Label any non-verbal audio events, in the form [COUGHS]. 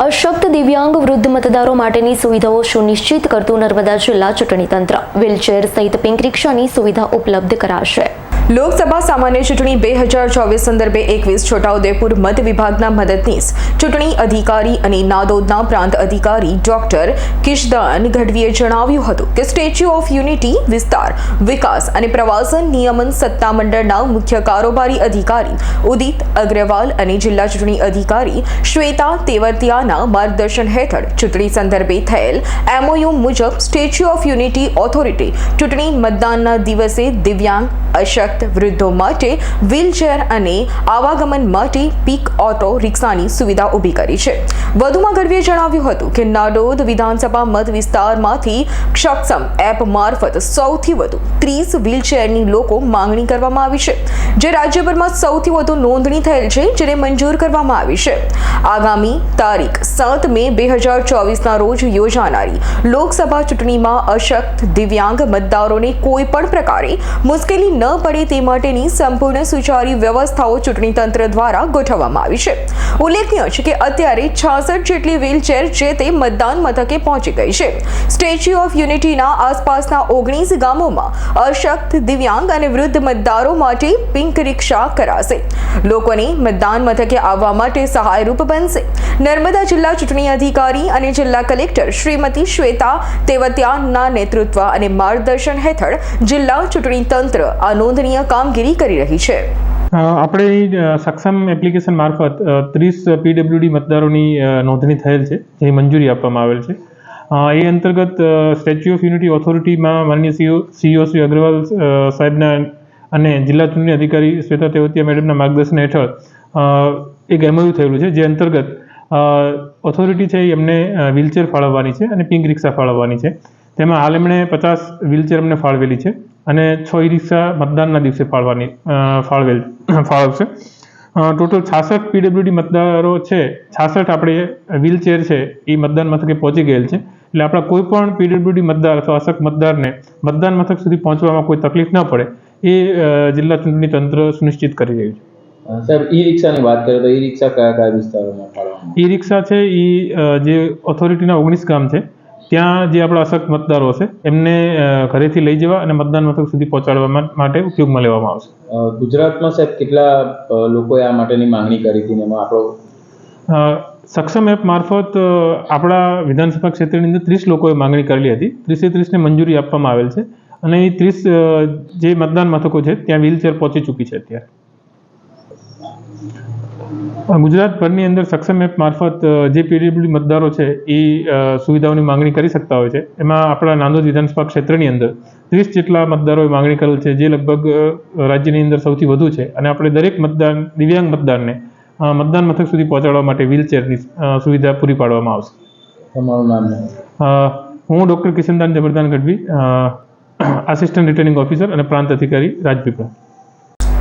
અશક્ત દિવ્યાંગ વૃદ્ધ મતદારો માટેની સુવિધાઓ સુનિશ્ચિત કરતું નર્મદા જિલ્લા ચૂંટણી તંત્ર વ્હીલચેર સહિત પિંક રિક્ષાની સુવિધા ઉપલબ્ધ કરાશે. લોકસભા સામાન્ય ચૂંટણી બે હજાર ચોવીસ સંદર્ભે એકવીસ છોટાઉદેપુર મત વિભાગના મદદનીશ ચૂંટણી અધિકારી અને નાદોદના પ્રાંત અધિકારી ડોક્ટર કિશદાન ગઢવીએ જણાવ્યું હતું કે સ્ટેચ્યુ ઓફ યુનિટી વિસ્તાર, વિકાસ અને પ્રવાસન નિયમન સત્તામંડળના મુખ્ય કારોબારી અધિકારી ઉદિત અગ્રવાલ અને જિલ્લા ચૂંટણી અધિકારી શ્વેતા તેવતિયાના માર્ગદર્શન હેઠળ ચૂંટણી સંદર્ભે થયેલ એમઓયુ મુજબ સ્ટેચ્યુ ઓફ યુનિટી ઓથોરિટી ચૂંટણી મતદાનના દિવસે દિવ્યાંગ, અશક્ત વૃદ્ધો માટે વ્હીલચેર અને આવાગમન માટે પીક ઓટો રિક્ષાની સુવિધા ઊભી કરી છે. વધુમાં ગઢવીએ જણાવ્યું હતું કે નાડોદ વિધાનસભા મત વિસ્તારમાંથી સક્ષમ એપ મારફત સૌથી વધુ ત્રીસ વ્હીલચેરની લોકો માંગણી કરવામાં આવી છે, જે રાજ્યભરમાં સૌથી વધુ નોંધણી થયેલ છે, જેને મંજૂર કરવામાં આવી છે. આગામી તારીખ સાત મે બે હજાર ચોવીસના રોજ યોજાનારી લોકસભા ચૂંટણીમાં અશક્ત દિવ્યાંગ મતદારોને કોઈ પણ પ્રકારે મુશ્કેલી ન પડે તે માટેની સંપૂર્ણ સુચારી વ્યવસ્થાઓ ચૂંટણી તંત્ર દ્વારા ગોઠવવામાં આવી છે. ઉલ્લેખનીય છે કે અત્યારે છાસઠ જેટલી વ્હીલચેર જે તે મતદાન મથકે પહોંચી ગઈ છે. સ્ટેચ્યુ ઓફ યુનિટીના આસપાસના ઓગણીસ ગામોમાં અશક્ત દિવ્યાંગ અને વૃદ્ધ મતદારો માટે પિંક રિક્ષા કરાશે. લોકોને મતદાન મથકે આવવા માટે સહાયરૂપ બનશે. નર્મદા જિલ્લા ચૂંટણી અધિકારી અને જિલ્લા કલેક્ટર શ્રીમતી શ્વેતા તેવત્યાના નેતૃત્વ અને માર્ગદર્શન હેઠળ જિલ્લા ચૂંટણી તંત્ર આ નોંધનીય કામગીરી કરી રહી છે. આપણે સક્ષમ એપ્લિકેશન મારફત ત્રીસ પીડબ્લ્યુડી મતદારોની નોંધણી થયેલ છે, જે મંજૂરી આપવામાં આવેલ છે. એ અંતર્ગત સ્ટેચ્યુ ઓફ યુનિટી ઓથોરિટીમાં માનનીય સીઓ સીઓ શ્રી અગ્રવાલ સાહેબના અને જિલ્લા ચૂંટણી અધિકારી શ્વેતા તેવતિયા મેડમના માર્ગદર્શન હેઠળ એક એમઓયુ થયેલું છે, જે અંતર્ગત ઓથોરિટી છે એમને વ્હીલચેર ફાળવવાની છે અને પિંક રિક્ષા ફાળવવાની છે. તેમાં હાલ એમણે પચાસ વ્હીલચેર એમને ફાળવેલી છે અને છ ઈ રિક્ષા મતદાનના દિવસે ફાળવાની ફાળવેલ, [COUGHS] ફાળવશે. ટોટલ છાસઠ પીડબ્લ્યુડી મતદારો છે, છાસઠ આપણે વ્હીલચેર છે એ મતદાન મથકે પહોંચી ગયેલ છે. એટલે આપણા કોઈ પણ પીડબ્લ્યુડી મતદાર અથવા અશક મતદારને મતદાન મથક સુધી પહોંચવામાં કોઈ તકલીફ ન પડે એ જિલ્લા ચૂંટણી તંત્ર સુનિશ્ચિત કરી રહ્યું છે. સર ઈ રિક્ષાની વાત કરીએ તો ઈ રિક્ષા કયા કયા વિસ્તારોમાં ઈ રિક્ષા છે એ જે ઓથોરિટીના ઓગણીસ ગામ છે ત્યાં જે આપણા અશક્ત મતદારો છે એમને ઘરેથી લઈ જવા અને મતદાન મથક સુધી પહોંચાડવા માટે ઉપયોગમાં લેવામાં આવશે. ગુજરાતમાં સાહેબ કેટલા લોકોએ આ માટેની માંગણી કરી હતી એમાં આપણો? સક્ષમ એપ મારફત આપણા વિધાનસભા ક્ષેત્રની અંદર ત્રીસ લોકોએ માંગણી કરેલી હતી. ત્રીસે ત્રીસને મંજૂરી આપવામાં આવેલ છે અને એ ત્રીસ જે મતદાન મથકો છે ત્યાં વ્હીલચેર પહોંચી ચૂકી છે અત્યારે. ગુજરાતભરની અંદર સક્ષમ એપ મારફત જે પીડબ્લ્યુ મતદારો છે એ સુવિધાઓની માંગણી કરી શકતા હોય છે. એમાં આપણા નાંદોદ વિધાનસભા ક્ષેત્રની અંદર ત્રીસ જેટલા મતદારોએ માંગણી કરેલ છે જે લગભગ રાજ્યની અંદર સૌથી વધુ છે. અને આપણે દરેક મતદાન દિવ્યાંગ મતદારને મતદાન મથક સુધી પહોંચાડવા માટે વ્હીલચેરની સુવિધા પૂરી પાડવામાં આવશે. તમારું નામ હું doctor Kishandan Jabardan Gadhvi assistant returning officer અને પ્રાંત અધિકારી રાજપીપળા.